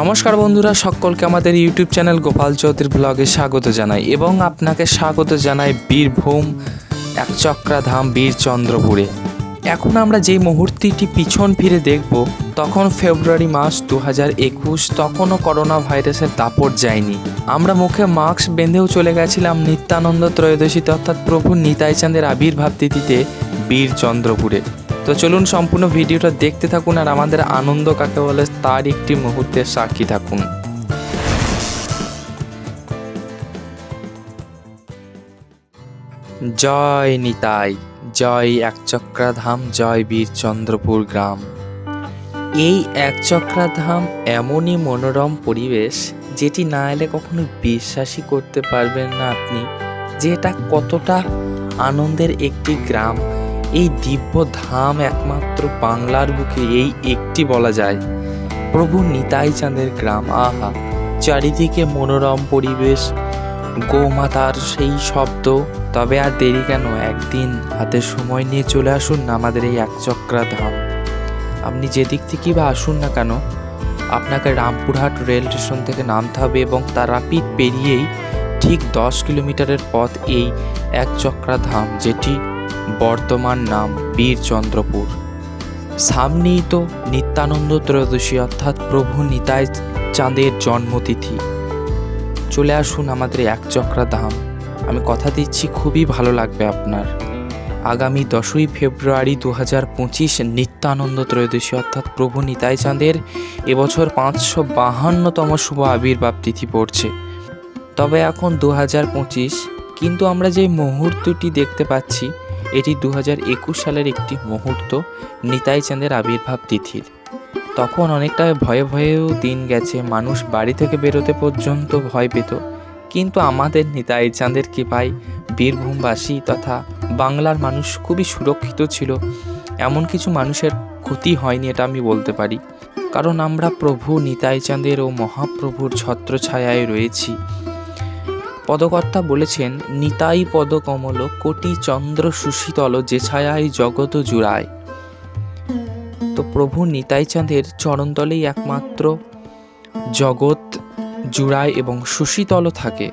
নমস্কার বন্ধুরা, সকলকে আমাদের ইউটিউব চ্যানেল গোপাল চৌধুরী ব্লগে স্বাগত জানাই এবং আপনাকে স্বাগত জানাই বীরভূম একচক্রা ধাম বীরচন্দ্রপুরে। এখন আমরা যেই মুহূর্তটি পিছন ফিরে দেখব, তখন ফেব্রুয়ারি মাস দু হাজার একুশ, তখনও করোনা ভাইরাসের দাপট যায়নি। আমরা মুখে মাস্ক বেঁধেও চলে গেছিলাম নিত্যানন্দ ত্রয়োদশীতে অর্থাৎ প্রভু নিতাই চাঁদের আবির্ভাব তিথিতে বীরচন্দ্রপুরে। তো চলুন সম্পূর্ণ ভিডিওটা দেখতে থাকুন আর আমাদের আনন্দ কাকে বলে তার একটি মুহূর্তের সাক্ষী থাকুন। জয় নিতাই, জয় একচক্রা ধাম জয় বীরচন্দ্রপুর গ্রাম। এই একচক্রা ধাম এমনই মনোরম পরিবেশ যেটি না এলে কখনো বিশ্বাসই করতে পারবেন না আপনি, যে এটা কতটা আনন্দের একটি গ্রাম। এই দিব্য ধাম একমাত্র বাংলার বুকে এই একটি বলা যায়। প্রভু নিতাই চাঁদের গ্রাম, আহা, চারিদিকে মনোরম পরিবেশ। গোমাতার সেই শব্দ, তবে আর দেরি কেন? একদিন হাতে সময় নিয়ে চলে আসুন না আমাদের এই একচক্রা ধাম। আপনি যেদিক থেকেই বা আসুন না কেন, আপনাকে রামপুরহাট রেল স্টেশন থেকে নামতে হবে এবং তারাপীঠ পেরিয়েই ঠিক দশ কিলোমিটারের পথ এই একচক্রা ধাম, যেটি বর্তমান নাম বীরচন্দ্রপুর। সামনেই তো নিত্যানন্দ ত্রয়োদশী অর্থাৎ প্রভু নিতাই চাঁদের জন্মতিথি। চলে আসুন আমাদের এই একচক্রা ধাম। আমি কথা দিচ্ছি, খুবই ভালো লাগবে আপনার। আগামী দশই ফেব্রুয়ারি দু হাজার পঁচিশ নিত্যানন্দ ত্রয়োদশী অর্থাৎ প্রভু নিতাই চাঁদের এবছর পাঁচশো বাহান্নতম শুভ আবির্ভাব তিথি পড়ছে। তবে এখন দু হাজার পঁচিশ, কিন্তু আমরা যে মুহূর্তটি দেখতে পাচ্ছি এটি দু একুশ সালের একটি মুহূর্ত নিতাই চাঁদের আবির্ভাব তিথির। তখন অনেকটা ভয়ে ভয়েও দিন গেছে, মানুষ বাড়ি থেকে বেরোতে পর্যন্ত ভয় পেত। কিন্তু আমাদের নিতাই চাঁদের কৃপায় বীরভূমবাসী তথা বাংলার মানুষ খুবই সুরক্ষিত ছিল। এমন কিছু মানুষের ক্ষতি হয়নি এটা আমি বলতে পারি। কারণ আমরা প্রভু নিতাই চাঁদের ও মহাপ্রভুর ছত্রছায়ায় রয়েছি। পদকর্তা বলেছেন, নিতাই পদকমল, কোটি চন্দ্র সুশীতল, যে ছায়ায় জগত জুড়ায়। তো প্রভু নিতাই চাঁদের চরণতলেই একমাত্র জগৎ জুড়ায় এবং সুশীতল থাকে।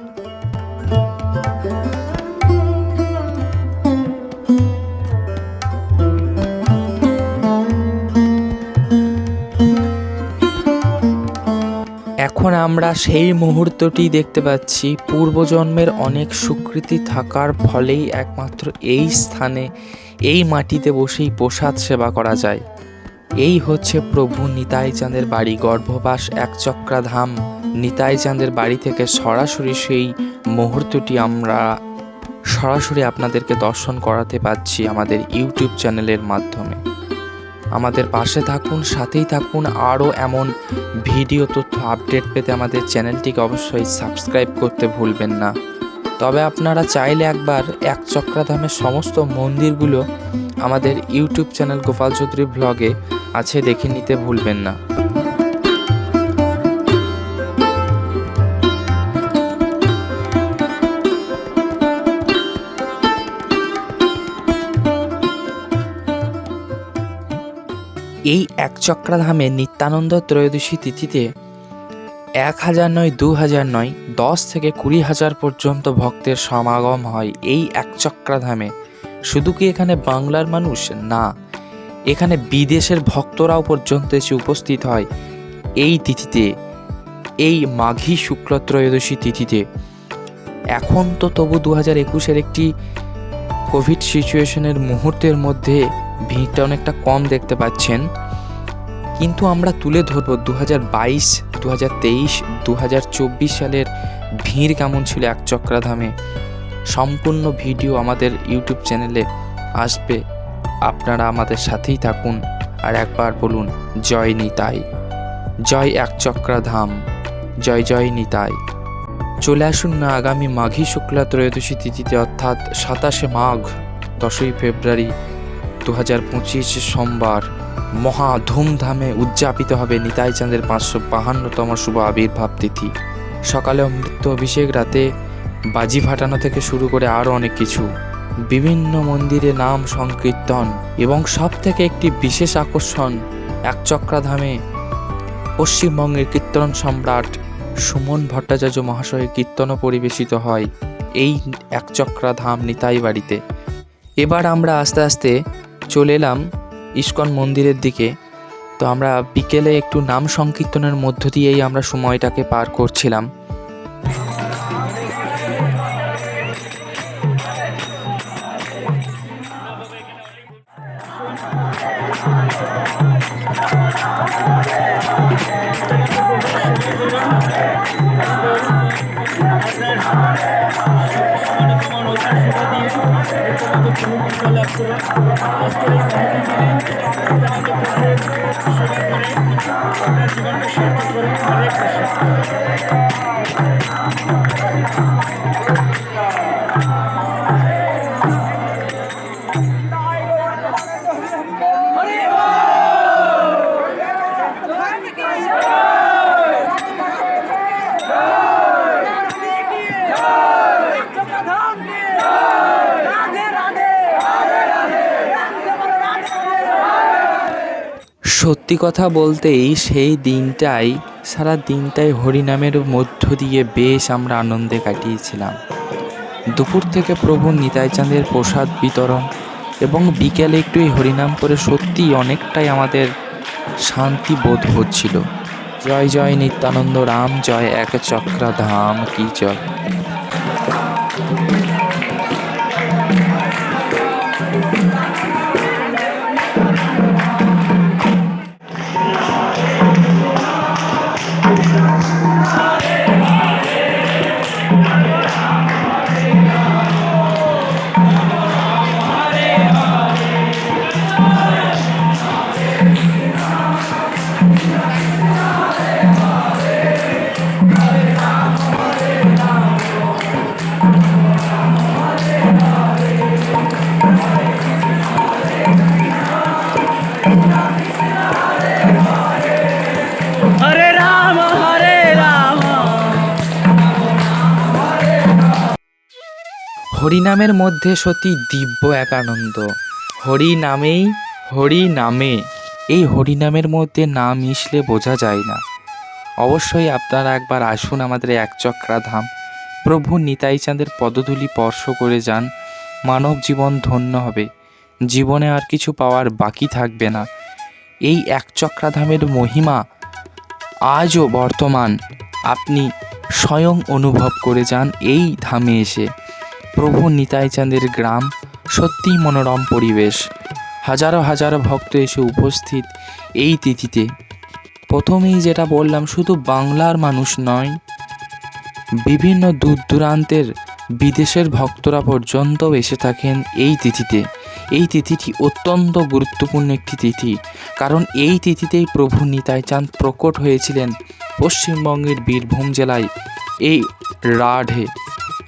এখন আমরা সেই মুহূর্তটি দেখতে পাচ্ছি। পূর্বজন্মের অনেক স্বীকৃতি থাকার ফলেই একমাত্র এই স্থানে, এই মাটিতে বসেই প্রসাদ সেবা করা যায়। এই হচ্ছে প্রভু নিতাই চাঁদের বাড়ি। গর্ভবাস একচক্রা ধাম নিতাই চাঁদের বাড়ি থেকে সরাসরি সেই মুহূর্তটি আমরা সরাসরি আপনাদেরকে দর্শন করাতে পাচ্ছি আমাদের ইউটিউব চ্যানেলের মাধ্যমে। আমাদের পাশে থাকুন, সাথেই থাকুন। আরও এমন ভিডিও তথ্য আপডেট পেতে আমাদের চ্যানেলটিকে অবশ্যই সাবস্ক্রাইব করতে ভুলবেন না। তবে আপনারা চাইলে একবার এক চক্রাধামের সমস্ত মন্দিরগুলো আমাদের ইউটিউব চ্যানেল গোপাল চৌধুরী ব্লগে আছে দেখে নিতে ভুলবেন না। এই এক চক্রাধামে নিত্যানন্দ ত্রয়োদশী তিথিতে এক হাজার নয়, দু হাজার নয়, দশ থেকে কুড়ি হাজার পর্যন্ত ভক্তের সমাগম হয় এই এক চক্রাধামে। শুধু কি এখানে বাংলার মানুষ? না। এখানে বিদেশের ভক্তরাও পর্যন্ত এসে উপস্থিত হয় এই তিথিতে, এই মাঘী শুক্ল ত্রয়োদশী তিথিতে। এখন তো তবু দু হাজার একুশের একটি কোভিড সিচুয়েশনের মুহূর্তের মধ্যে ভিড়টা অনেকটা কম দেখতে পাচ্ছেন। কিন্তু আমরা তুলে ধরবো দু হাজার বাইশ দু হাজার তেইশ দু হাজার চব্বিশ সালের ভিড় কেমন ছিল এক চক্রাধামে। সম্পূর্ণ ভিডিও আমাদের ইউটিউব চ্যানেলে আসবে। আপনারা আমাদের সাথেই থাকুন আর একবার বলুন, জয় নিতাই, জয় এক চক্রাধাম, জয় জয় নিতাই। চলে আসুন না আগামী মাঘী শুক্লা ত্রয়োদশী তিথিতে, অর্থাৎ সাতাশে মাঘ, দশই ফেব্রুয়ারি। দু হাজার পঁচিশ সোমবার মহা ধুমধামে উদযাপিত হবে নিতাই চাঁদের পাঁচশো বাহান্নতম শুভ আবির্ভাব তিথি। সকালে অমৃত অভিষেক, রাতে বাজি ফাটানো থেকে শুরু করে আরও অনেক কিছু। বিভিন্ন মন্দিরে নাম সংকীর্তন এবং সব থেকে একটি বিশেষ আকর্ষণ একচক্রাধামে পশ্চিমবঙ্গের কীর্তন সম্রাট সুমন ভট্টাচার্য মহাশয়ের কীর্তনও পরিবেশিত হয় এই একচক্রা ধাম নিতাই বাড়িতে। এবার আমরা আস্তে আস্তে চলে এলাম ইস্কন মন্দিরের দিকে। তো আমরা বিকেলে একটু নাম সংকীর্তনের মধ্য দিয়েই আমরা সময়টাকে পার করছিলাম। জীবনকে সম্পদ করে অনেক সত্যি কথা বলতেই সেই দিনটাই, সারা দিনটাই হরিনামের মধ্য দিয়ে বেশ আমরা আনন্দে কাটিয়েছিলাম। দুপুর থেকে প্রভু নিতাইচাঁদের প্রসাদ বিতরণ এবং বিকেলে একটু এই হরিনাম করে সত্যিই অনেকটাই আমাদের শান্তি বোধ হচ্ছিল। জয় জয় নিত্যানন্দ রাম, জয় এক চক্রা ধাম, কি জয়। হরিনামের মধ্যে সত্যি দিব্য এক আনন্দ হরি নামেই, হরি নামে। এই হরিনামের মধ্যে না মিশলে বোঝা যায় না। অবশ্যই আপনারা একবার আসুন আমাদের একচক্রা ধাম। প্রভু নিতাই চাঁদের পদধূলি স্পর্শ করে যান। মানব জীবন ধন্য হবে। জীবনে আর কিছু পাওয়ার বাকি থাকবে না। এই একচক্রা ধামের মহিমা আজও বর্তমান। আপনি স্বয়ং অনুভব করে যান এই ধামে এসে। প্রভু নিতাই চাঁদের গ্রাম সত্যিই মনোরম পরিবেশ। হাজারো হাজারো ভক্ত এসে উপস্থিত এই তিথিতে। প্রথমেই যেটা বললাম, শুধু বাংলার মানুষ নয়, বিভিন্ন দূর দূরান্তের বিদেশের ভক্তরা পর্যন্ত এসে থাকেন এই তিথিতে। এই তিথিটি অত্যন্ত গুরুত্বপূর্ণ একটি তিথি, কারণ এই তিথিতেই প্রভু নিতাই চাঁদ প্রকট হয়েছিলেন পশ্চিমবঙ্গের বীরভূম জেলায়, এই রাঢ়ে।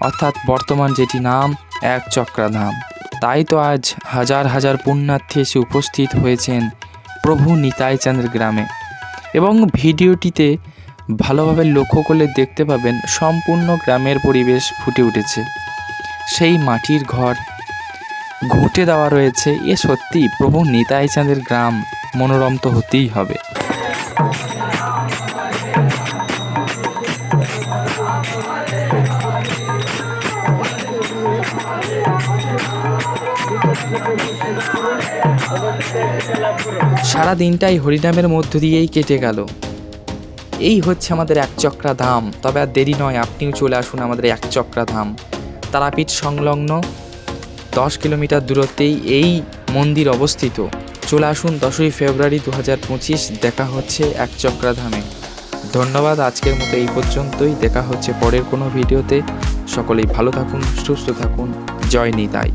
অর্থাৎ বর্তমান যেটি নাম, এক চক্রাধাম। তাই তো আজ হাজার হাজার পুণ্যার্থী এসে উপস্থিত হয়েছেন প্রভু নিতাই চাঁদের গ্রামে। এবং ভিডিওটিতে ভালোভাবে লক্ষ্য করলে দেখতে পাবেন সম্পূর্ণ গ্রামের পরিবেশ ফুটে উঠেছে। সেই মাটির ঘর ঘুঁটে দেওয়া রয়েছে। এ সত্যি প্রভু নিতাই চাঁদের গ্রাম মনোরম তো হতেই হবে। সারা দিনটাই হরিনামের মধ্য দিয়েই কেটে গেল। এই হচ্ছে আমাদের একচক্রা ধাম। তবে আর দেরি নয়, আপনিও চলে আসুন আমাদের একচক্রা ধাম। তারাপীঠ সংলগ্ন দশ কিলোমিটার দূরত্বেই এই মন্দির অবস্থিত। চলে আসুন দশই ফেব্রুয়ারি দু হাজার পঁচিশ, দেখা হচ্ছে একচক্রা ধামে। ধন্যবাদ, আজকের মতো এই পর্যন্তই। দেখা হচ্ছে পরের কোনো ভিডিওতে। সকলেই ভালো থাকুন, সুস্থ থাকুন। জয় নিতাই।